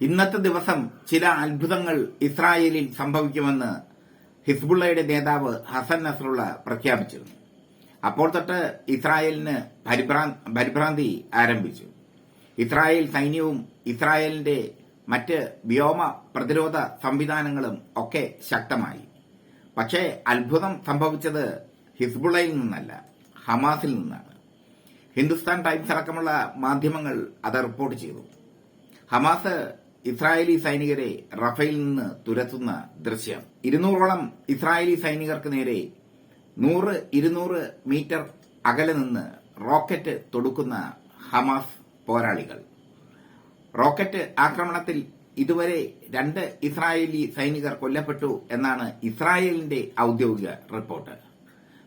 ഇന്നത്തെ ദിവസം ചില അത്ഭുതങ്ങൾ ഇസ്രായേലിൽ സംഭവിക്കുമെന്ന് ഹിസ്ബുള്ളയുടെ നേതാവ് ഹസൻ നസ്രുള്ള പ്രഖ്യാപിച്ചിരുന്നു. അപ്പോൾ തൊട്ട് ഇസ്രായേലിന് പരിഭ്രാന്തി ആരംഭിച്ചു. ഇസ്രായേൽ സൈന്യവും ഇസ്രായേലിന്റെ മറ്റ് വ്യോമ പ്രതിരോധ സംവിധാനങ്ങളും ഒക്കെ ശക്തമായി. പക്ഷേ അത്ഭുതം സംഭവിച്ചത് ഹിസ്ബുള്ളയിൽ നിന്നല്ല ഹമാസിൽ നിന്നാണ്. ഹിന്ദുസ്ഥാൻ ടൈംസ് അടക്കമുള്ള മാധ്യമങ്ങൾ അത് റിപ്പോർട്ട് ചെയ്തു. ഹമാസ് ഇസ്രായേലി സൈനികരെ റഫേലിൽ നിന്ന് തുരത്തുന്ന ദൃശ്യം. ഇരുന്നൂറോളം ഇസ്രായേലി സൈനികർക്ക് നേരെ നൂറ് ഇരുന്നൂറ് മീറ്റർ അകലെ നിന്ന് റോക്കറ്റ് തൊടുക്കുന്ന ഹമാസ് പോരാളികൾ. റോക്കറ്റ് ആക്രമണത്തിൽ ഇതുവരെ രണ്ട് ഇസ്രായേലി സൈനികർ കൊല്ലപ്പെട്ടു എന്നാണ് ഇസ്രായേലിന്റെ ഔദ്യോഗിക റിപ്പോർട്ട്.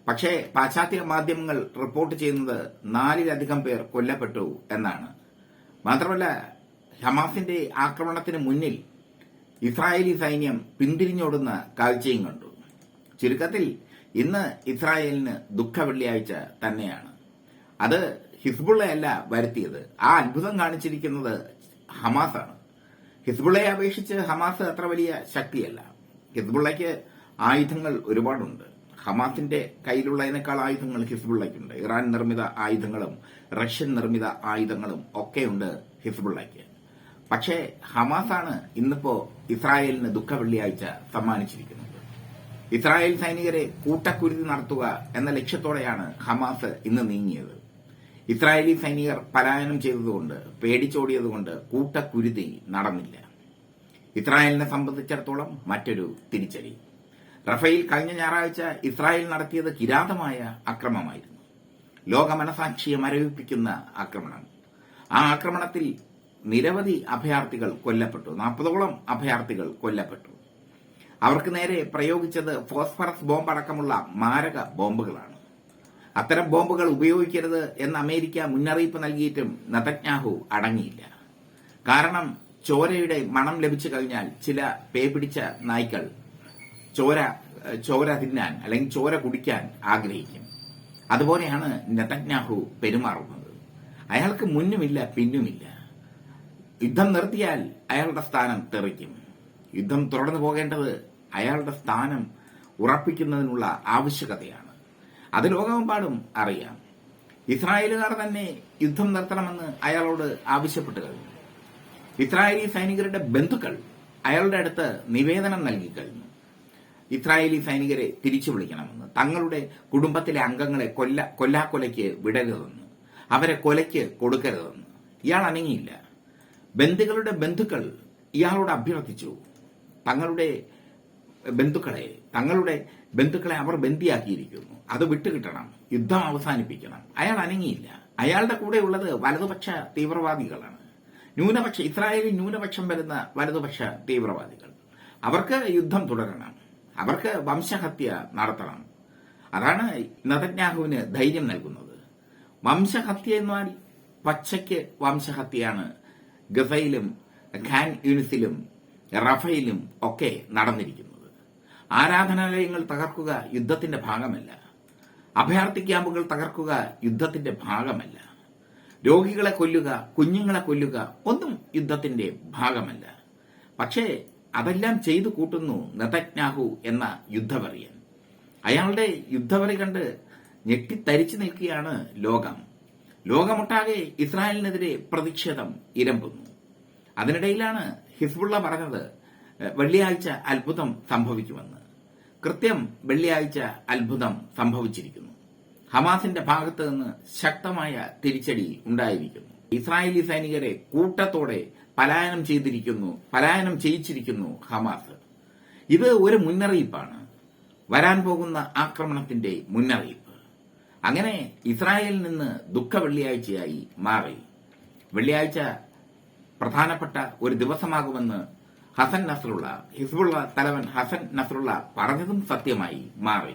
പക്ഷേ പാശ്ചാത്യ മാധ്യമങ്ങൾ റിപ്പോർട്ട് ചെയ്യുന്നത് നാലിലധികം പേർ കൊല്ലപ്പെട്ടു എന്നാണ്. മാത്രമല്ല ഹമാസിന്റെ ആക്രമണത്തിന് മുന്നിൽ ഇസ്രായേലി സൈന്യം പിന്തിരിഞ്ഞോടുന്ന കാഴ്ചയും കണ്ടു. ചുരുക്കത്തിൽ ഇന്ന് ഇസ്രായേലിന് ദുഃഖ വെള്ളിയാഴ്ച തന്നെയാണ്. അത് ഹിസ്ബുള്ളയല്ല വരുത്തിയത്. ആ അത്ഭുതം കാണിച്ചിരിക്കുന്നത് ഹമാസാണ്. ഹിസ്ബുള്ളയെ അപേക്ഷിച്ച് ഹമാസ് അത്ര വലിയ ശക്തിയല്ല. ഹിസ്ബുള്ളയ്ക്ക് ആയുധങ്ങൾ ഒരുപാടുണ്ട്. ഹമാസിന്റെ കയ്യിലുള്ളതിനേക്കാൾ ആയുധങ്ങൾ ഹിസ്ബുള്ളയ്ക്കുണ്ട്. ഇറാൻ നിർമ്മിത ആയുധങ്ങളും റഷ്യൻ നിർമ്മിത ആയുധങ്ങളും ഒക്കെയുണ്ട് ഹിസ്ബുള്ളയ്ക്ക്. പക്ഷേ ഹമാസാണ് ഇന്നിപ്പോ ഇസ്രായേലിന് ദുഃഖ വെള്ളിയാഴ്ച സമ്മാനിച്ചിരിക്കുന്നത്. ഇസ്രായേൽ സൈനികരെ കൂട്ടക്കുരുതി നടത്തുക എന്ന ലക്ഷ്യത്തോടെയാണ് ഹമാസ് ഇന്ന് നീങ്ങിയത്. ഇസ്രായേലി സൈനികർ പലായനം ചെയ്തതുകൊണ്ട് പേടിച്ചോടിയതുകൊണ്ട് കൂട്ടക്കുരുതി നടന്നില്ല. ഇസ്രായേലിനെ സംബന്ധിച്ചിടത്തോളം മറ്റൊരു തിരിച്ചടി. റഫേൽ കഴിഞ്ഞ ഞായറാഴ്ച ഇസ്രായേൽ നടത്തിയത് കിരാതമായ അക്രമമായിരുന്നു. ലോകമനസാക്ഷിയെ മരവിപ്പിക്കുന്ന ആക്രമണം. ആ ആക്രമണത്തിൽ നിരവധി അഭയാർത്ഥികൾ കൊല്ലപ്പെട്ടു. നാൽപ്പതോളം അഭയാർത്ഥികൾ കൊല്ലപ്പെട്ടു. അവർക്ക് നേരെ പ്രയോഗിച്ചത് ഫോസ്ഫറസ് ബോംബ് അടക്കമുള്ള മാരക ബോംബുകളാണ്. അത്തരം ബോംബുകൾ ഉപയോഗിക്കരുത് എന്ന് അമേരിക്ക മുന്നറിയിപ്പ് നൽകിയിട്ടും നതജ്ഞാഹു അടങ്ങിയില്ല. കാരണം ചോരയുടെ മണം ലഭിച്ചു കഴിഞ്ഞാൽ ചില പേ പിടിച്ച നായ്ക്കൾ ചോര ചോര തിന്നാൻ അല്ലെങ്കിൽ ചോര കുടിക്കാൻ ആഗ്രഹിക്കും. അതുപോലെയാണ് നതജ്ഞാഹു പെരുമാറുന്നത്. അയാൾക്ക് മുന്നുമില്ല പിന്നുമില്ല. യുദ്ധം നിർത്തിയാൽ അയാളുടെ സ്ഥാനം തെറിക്കും. യുദ്ധം തുടർന്നു പോകേണ്ടത് അയാളുടെ സ്ഥാനം ഉറപ്പിക്കുന്നതിനുള്ള ആവശ്യകതയാണ്. അത് ലോകമെമ്പാടും അറിയാം. ഇസ്രായേലുകാർ തന്നെ യുദ്ധം നിർത്തണമെന്ന് അയാളോട് ആവശ്യപ്പെട്ടു കഴിഞ്ഞു. ഇസ്രായേലി സൈനികരുടെ ബന്ധുക്കൾ അയാളുടെ അടുത്ത് നിവേദനം നൽകി കഴിഞ്ഞു. ഇസ്രായേലി സൈനികരെ തിരിച്ചു വിളിക്കണമെന്ന് തങ്ങളുടെ കുടുംബത്തിലെ അംഗങ്ങളെ കൊല്ല കൊല്ലാക്കൊലയ്ക്ക് വിടരുതെന്ന് അവരെ കൊലയ്ക്ക് കൊടുക്കരുതെന്ന് ഇയാൾ അനങ്ങിയില്ല. ബന്ധുക്കളുടെ ബന്ധുക്കൾ ഇയാളോട് അഭ്യർത്ഥിച്ചു. തങ്ങളുടെ ബന്ധുക്കളെ തങ്ങളുടെ ബന്ധുക്കളെ അവർ ബന്ദിയാക്കിയിരിക്കുന്നു. അത് വിട്ടുകിട്ടണം. യുദ്ധം അവസാനിപ്പിക്കണം. അയാൾ അനങ്ങിയില്ല. അയാളുടെ കൂടെ ഉള്ളത് വലതുപക്ഷ തീവ്രവാദികളാണ്. ന്യൂനപക്ഷ ഇസ്രായേലിൽ ന്യൂനപക്ഷം വരുന്ന വലതുപക്ഷ തീവ്രവാദികൾ. അവർക്ക് യുദ്ധം തുടരണം. അവർക്ക് വംശഹത്യ നടത്തണം. അതാണ് നതജ്ഞാഹുവിന് ധൈര്യം നൽകുന്നത്. വംശഹത്യ എന്നാൽ പച്ചയ്ക്ക് വംശഹത്യയാണ് ഗസയിലും ഖാൻ യൂണിസിലും റഫയിലും ഒക്കെ നടന്നിരിക്കുന്നത്. ആരാധനാലയങ്ങൾ തകർക്കുക യുദ്ധത്തിന്റെ ഭാഗമല്ല. അഭയാർത്ഥി ക്യാമ്പുകൾ തകർക്കുക യുദ്ധത്തിന്റെ ഭാഗമല്ല. രോഗികളെ കൊല്ലുക കുഞ്ഞുങ്ങളെ കൊല്ലുക ഒന്നും യുദ്ധത്തിന്റെ ഭാഗമല്ല. പക്ഷേ അതെല്ലാം ചെയ്തു കൂട്ടുന്നു നെതജ്ഞാഹു എന്ന യുദ്ധവറിയൻ. അയാളുടെ യുദ്ധവറി കണ്ട് ഞെട്ടിത്തരിച്ചു നിൽക്കുകയാണ് ലോകം. ലോകമൊട്ടാകെ ഇസ്രായേലിനെതിരെ പ്രതിഷേധം ഇരമ്പുന്നു. അതിനിടയിലാണ് ഹിസ്ബുള്ള പറഞ്ഞത് "എഹ്, വെള്ളിയാഴ്ച അത്ഭുതം സംഭവിക്കുമെന്ന്. കൃത്യം വെള്ളിയാഴ്ച അത്ഭുതം സംഭവിച്ചിരിക്കുന്നു. ഹമാസിന്റെ ഭാഗത്ത് നിന്ന് ശക്തമായ തിരിച്ചടി ഉണ്ടായിരിക്കുന്നു. ഇസ്രായേലി സൈനികരെ കൂട്ടത്തോടെ പലായനം ചെയ്തിരിക്കുന്നു പലായനം ചെയ്യിച്ചിരിക്കുന്നു ഹമാസ്. ഇത് ഒരു മുന്നറിയിപ്പാണ്. വരാൻ പോകുന്ന ആക്രമണത്തിന്റെ മുന്നറിയിപ്പ്. അങ്ങനെ ഇസ്രായേലിൽ നിന്ന് ദുഃഖ വെള്ളിയാഴ്ചയായി മാറി. വെള്ളിയാഴ്ച പ്രധാനപ്പെട്ട ഒരു ദിവസമാകുമെന്ന് ഹസൻ നസ്രുള്ള ഹിസ്ബുള്ള തലവൻ ഹസൻ നസ്രുള്ള പറഞ്ഞതും സത്യമായി മാറി.